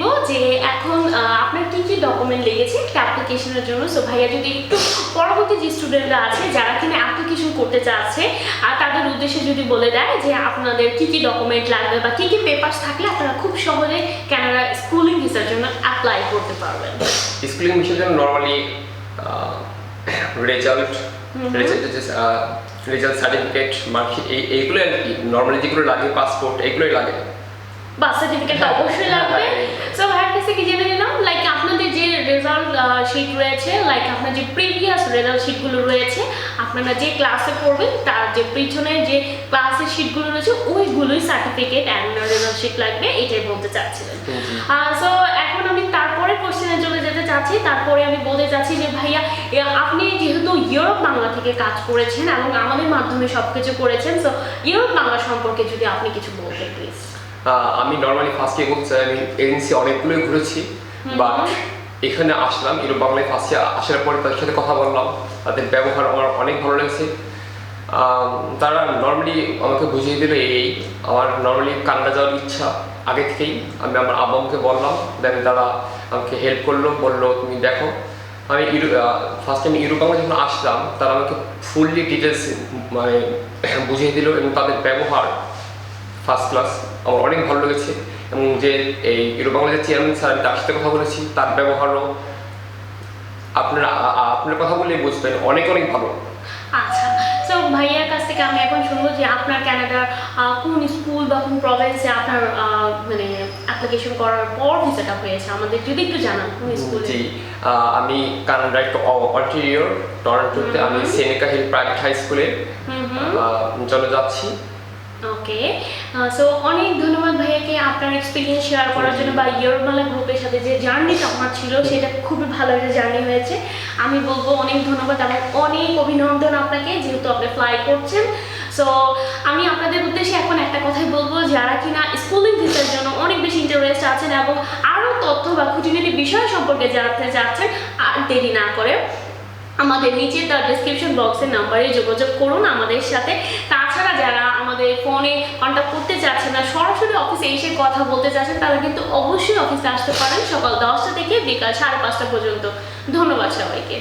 নিব যে এখন আপনার কি কি ডকুমেন্ট লেগেছে একটা অ্যাপ্লিকেশনের জন্য? সো ভাইয়া যদি একটু পরবর্তী যে স্টুডেন্টরা আছে যারা কিনা অ্যাপ্লিকেশন করতে চাচ্ছে আর তাদের উদ্দেশ্যে যদি বলে দেয় যে আপনাদের কি কি ডকুমেন্ট লাগবে বা কি কি পেপারস থাকলে আপনারা খুব সহজে কানাডা স্কুলিং ভিসার জন্য অ্যাপ্লাই করতে পারবেন। স্কুলিং মিশনের জন্য normally result result certificate marksheet এই এইগুলো আর কি। নর্মালি যেগুলো লাগে পাসপোর্ট এগুলোই লাগে। বার্থ সার্টিফিকেট হ্যাঁ, অবশ্যই হ্যাঁ, লাগবে। সো ভাইয়ের কাছে কি জেনে নিলাম? লাইক আপনাদের যে রেজাল্ট শিট রয়েছে লাইক আপনার যে প্রিভিয়াস রেজাল্ট শিটগুলো রয়েছে আপনারা যে ক্লাসে পড়বেন তার যে পিছনে যে ক্লাসের শিটগুলো রয়েছে ওইগুলোই সার্টিফিকেট অ্যান্ড রেজাল্ট শিট লাগবে এটাই বলতে চাচ্ছিলেন। সো এখন আমি তারপরে কোশ্চেনে চলে যেতে চাচ্ছি। তারপরে আমি বলতে চাচ্ছি যে ভাইয়া আপনি যেহেতু ইউরোপ বাংলা থেকে কাজ করেছেন এবং আমাদের মাধ্যমে সব কিছু করেছেন সো ইউরোপ বাংলা সম্পর্কে যদি আপনি কিছু বলতেন প্লিজ আমি নর্মালি ফার্স্টে বলতে চাই আমি এজেন্সি অনেকগুলোই ঘুরেছি বাট এখানে আসলাম ইউরোপ বাংলায় ফার্স্টে আসার পরে তাদের সাথে কথা বললাম তাদের ব্যবহার আমার অনেক ভালো লেগেছে। তারা নর্মালি আমাকে বুঝিয়ে দিল এই আমার নর্মালি কানাডা যাওয়ার ইচ্ছা আগে থেকেই। আমি আমার আব্বামকে বললাম দেন তারা আমাকে হেল্প করল বলল তুমি দেখো। আমি euro first time Europe Bangla যখন আসলাম তারা আমাকে ফুললি ডিটেলস মানে বুঝিয়ে দিল এবং তাদের ব্যবহার ফার্স্ট ক্লাস আমার অনেক ভালো লেগেছে। এবং যে এই ইউরো বাংলাদেশের চেয়ারম্যান স্যার তার সাথে কথা বলেছি তার ব্যবহারও আপনারা আপনার কথা বলে বুঝবেন অনেক অনেক ভালো। আচ্ছা তো ভাইয়ার কাছ থেকে আমি এখন শুনব যে আপনার কানাডার কোন স্কুল বা কোন প্রভিন্সে আপনার মানে অ্যাপ্লিকেশন করার পর ভিসাটা হয়েছে? আমাদের যদি একটু জানান কোন স্কুলে জি আমি কানাডা একটু অন্টেরিয়র টরন্টোতে আমি সেনেকা হিল প্রাইভেট হাই স্কুলে হুম হুম। জন্য যাচ্ছি। ওকে সো অনেক ধন্যবাদ ভাইয়াকে আপনার এক্সপিরিয়েন্স শেয়ার করার জন্য বা ইয়রমালা গ্রুপের সাথে যে জার্নিটা আমার ছিল, সেটা খুবই ভালো একটা জার্নি হয়েছে। আমি বলব অনেক ধন্যবাদ এবং অনেক অভিনন্দন আপনাকে যেহেতু আপনি ফ্লাই করছেন। সো আমি আপনাদের উদ্দেশ্যে এখন একটা কথাই বলব, যারা কিনা স্কুলিং ভিসার জন্য অনেক বেশি ইন্টারেস্ট আছেন এবং আরও তথ্য বা খুঁটিনাটি বিষয় সম্পর্কে জানতে চাচ্ছেন, আর দেরি না করে আমাদের নিচে তার ডিসক্রিপশন বক্সের নাম্বারে যোগাযোগ করুন আমাদের সাথে। তাছাড়া যারা আমাদের ফোনে কন্ট্যাক্ট করতে চাচ্ছেন না সরাসরি অফিসে এসে কথা বলতে চাচ্ছেন, তারা কিন্তু অবশ্যই অফিসে আসতে পারেন সকাল দশটা থেকে বিকাল সাড়ে পাঁচটা পর্যন্ত। ধন্যবাদ সবাইকে।